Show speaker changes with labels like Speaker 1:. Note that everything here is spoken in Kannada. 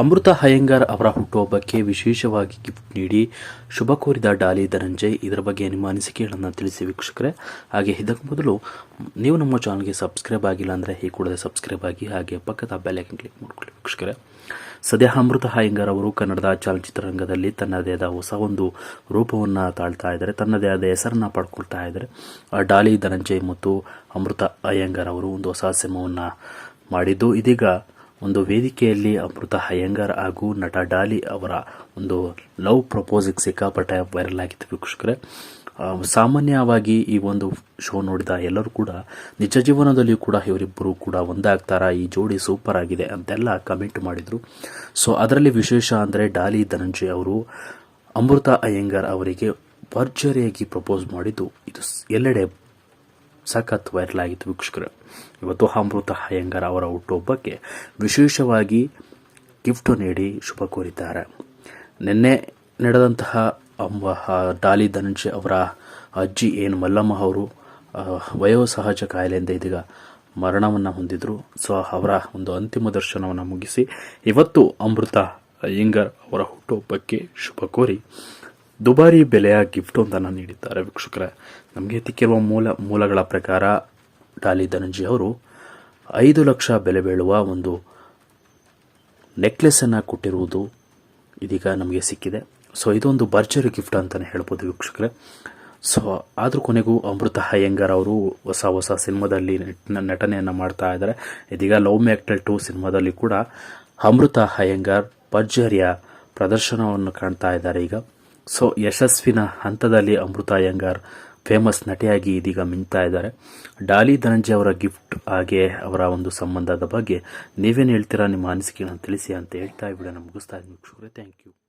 Speaker 1: ಅಮೃತ ಅಯ್ಯಂಗಾರ್ ಅವರ ಹುಟ್ಟುಹಬ್ಬಕ್ಕೆ ವಿಶೇಷವಾಗಿ ಗಿಫ್ಟ್ ನೀಡಿ ಶುಭ ಕೋರಿದ ಡಾಲಿ ಧನಂಜಯ್ ಇದರ ಬಗ್ಗೆ ನಿಮ್ಮ ಅನಿಸಿಕೆಗಳನ್ನು ತಿಳಿಸಿ ವೀಕ್ಷಕರೇ. ಹಾಗೆ ಇದಕ್ಕೂ ಮೊದಲು ನೀವು ನಮ್ಮ ಚಾನಲ್ಗೆ ಸಬ್ಸ್ಕ್ರೈಬ್ ಆಗಿಲ್ಲ ಅಂದರೆ ಈ ಕೂಡಲೇ ಸಬ್ಸ್ಕ್ರೈಬ್ ಆಗಿ ಹಾಗೆ ಪಕ್ಕದ ಬೆಲ್ಲೈಕನ್ ಕ್ಲಿಕ್ ಮಾಡಿಕೊಳ್ಳಿ ವೀಕ್ಷಕರೇ. ಸದ್ಯ ಅಮೃತ ಅಯ್ಯಂಗಾರ್ ಅವರು ಕನ್ನಡದ ಚಲನಚಿತ್ರರಂಗದಲ್ಲಿ ತನ್ನದೇ ಆದ ಹೊಸ ಒಂದು ರೂಪವನ್ನು ತಾಳ್ತಾ ಇದ್ದಾರೆ, ತನ್ನದೇ ಆದ ಹೆಸರನ್ನು ಪಡ್ಕೊಳ್ತಾ ಇದ್ದಾರೆ. ಡಾಲಿ ಧನಂಜಯ್ ಮತ್ತು ಅಮೃತ ಅಯ್ಯಂಗಾರ್ ಅವರು ಒಂದು ಹೊಸ ಸಿನಿಮಾವನ್ನು ಮಾಡಿದ್ದು ಇದೀಗ ಒಂದು ವೇದಿಕೆಯಲ್ಲಿ ಅಮೃತ ಅಯ್ಯಂಗಾರ್ ಹಾಗೂ ನಟ ಡಾಲಿ ಅವರ ಒಂದು ಲವ್ ಪ್ರಪೋಸಿಗೆ ಸಿಕ್ಕಾಪಟ್ಟೆ ವೈರಲ್ ಆಗಿತ್ತು ವೀಕ್ಷಕರೇ. ಸಾಮಾನ್ಯವಾಗಿ ಈ ಒಂದು ಶೋ ನೋಡಿದ ಎಲ್ಲರೂ ಕೂಡ ನಿಜ ಜೀವನದಲ್ಲಿಯೂ ಕೂಡ ಇವರಿಬ್ಬರು ಕೂಡ ಒಂದಾಗ್ತಾರಾ ಈ ಜೋಡಿ ಸೂಪರ್ ಆಗಿದೆ ಅಂತೆಲ್ಲ ಕಮೆಂಟ್ ಮಾಡಿದರು. ಸೊ ಅದರಲ್ಲಿ ವಿಶೇಷ ಅಂದರೆ ಡಾಲಿ ಧನಂಜಯ್ ಅವರು ಅಮೃತ ಅಯ್ಯಂಗಾರ್ ಅವರಿಗೆ ಭರ್ಜರಿಯಾಗಿ ಪ್ರಪೋಸ್ ಮಾಡಿದ್ದು. ಇದು ಎಲ್ಲೆಡೆ ಸಖತ್ ವೈರಲ್ ಆಗಿತ್ತು ವೀಕ್ಷಕರು. ಇವತ್ತು ಅಮೃತ ಅಯ್ಯಂಗಾರ್ ಅವರ ಹುಟ್ಟುಹಬ್ಬಕ್ಕೆ ವಿಶೇಷವಾಗಿ ಗಿಫ್ಟ್ ನೀಡಿ ಶುಭ ಕೋರಿದ್ದಾರೆ. ನಿನ್ನೆ ನಡೆದಂತಹ ಡಾಲಿ ಧನಂಜಯ ಅವರ ಅಜ್ಜಿ ಏನು ಮಲ್ಲಮ್ಮ ಅವರು ವಯೋಸಹಜ ಕಾಯಿಲೆಯಿಂದ ಇದೀಗ ಮರಣವನ್ನು ಹೊಂದಿದ್ರು. ಸೊ, ಅವರ ಒಂದು ಅಂತಿಮ ದರ್ಶನವನ್ನು ಮುಗಿಸಿ ಇವತ್ತು ಅಮೃತ ಅಯ್ಯಂಗಾರ್ ಅವರ ಹುಟ್ಟುಹಬ್ಬಕ್ಕೆ ಶುಭ ಕೋರಿ ದುಬಾರಿ ಬೆಲೆಯ ಗಿಫ್ಟ್ ಒಂದನ್ನು ನೀಡಿದ್ದಾರೆ. ವೀಕ್ಷಕರೇ, ನಮಗೆ ತಿಕ್ಕಿರುವ ಮೂಲ, ಮೂಲಗಳ ಪ್ರಕಾರ ಡಾಲಿ ಧನಂಜಿ ಅವರು ಐದು ಲಕ್ಷ ಬೆಲೆ ಬೀಳುವ ಒಂದು ನೆಕ್ಲೆಸನ್ನು ಕೊಟ್ಟಿರುವುದು ಇದೀಗ ನಮಗೆ ಸಿಕ್ಕಿದೆ. ಸೊ ಇದೊಂದು ಭರ್ಜರಿ ಗಿಫ್ಟ್ ಅಂತಲೇ ಹೇಳ್ಬೋದು ವೀಕ್ಷಕರೇ. ಸೊ ಆದರೂ ಕೊನೆಗೂ ಅಮೃತ ಅಯ್ಯಂಗಾರ್ ಅವರು ಹೊಸ ಹೊಸ ಸಿನಿಮಾದಲ್ಲಿ ನಟ- ನಟನೆಯನ್ನು ಮಾಡ್ತಾ ಇದ್ದಾರೆ. ಇದೀಗ ಲವ್ ಮ್ಯಾಕ್ಟಲ್ ಟು ಸಿನಿಮಾದಲ್ಲಿ ಕೂಡ ಅಮೃತ ಅಯ್ಯಂಗಾರ್ ಭರ್ಜರಿಯ ಪ್ರದರ್ಶನವನ್ನು ಕಾಣ್ತಾ ಇದ್ದಾರೆ ಈಗ. ಸೊ, ಯಶಸ್ವಿನ ಹಂತದಲ್ಲಿ ಅಮೃತ ಅಯ್ಯಂಗಾರ್ ಫೇಮಸ್ ನಟಿಯಾಗಿ ಇದೀಗ ಮಿಂಗ್ತಾ ಇದ್ದಾರೆ. ಡಾಲಿ ಧನಂಜಯ ಅವರ ಗಿಫ್ಟ್ ಹಾಗೆ ಅವರ ಒಂದು ಸಂಬಂಧದ ಬಗ್ಗೆ ನೀವೇನು ಹೇಳ್ತೀರಾ? ನಿಮ್ಮ ಅನಿಸಿಕೆಗಳನ್ನು ತಿಳಿಸಿ ಅಂತ ಹೇಳ್ತಾ ಈ ಮುಗಿಸ್ತಾ ಇದ್ದೀನಿ. Thank you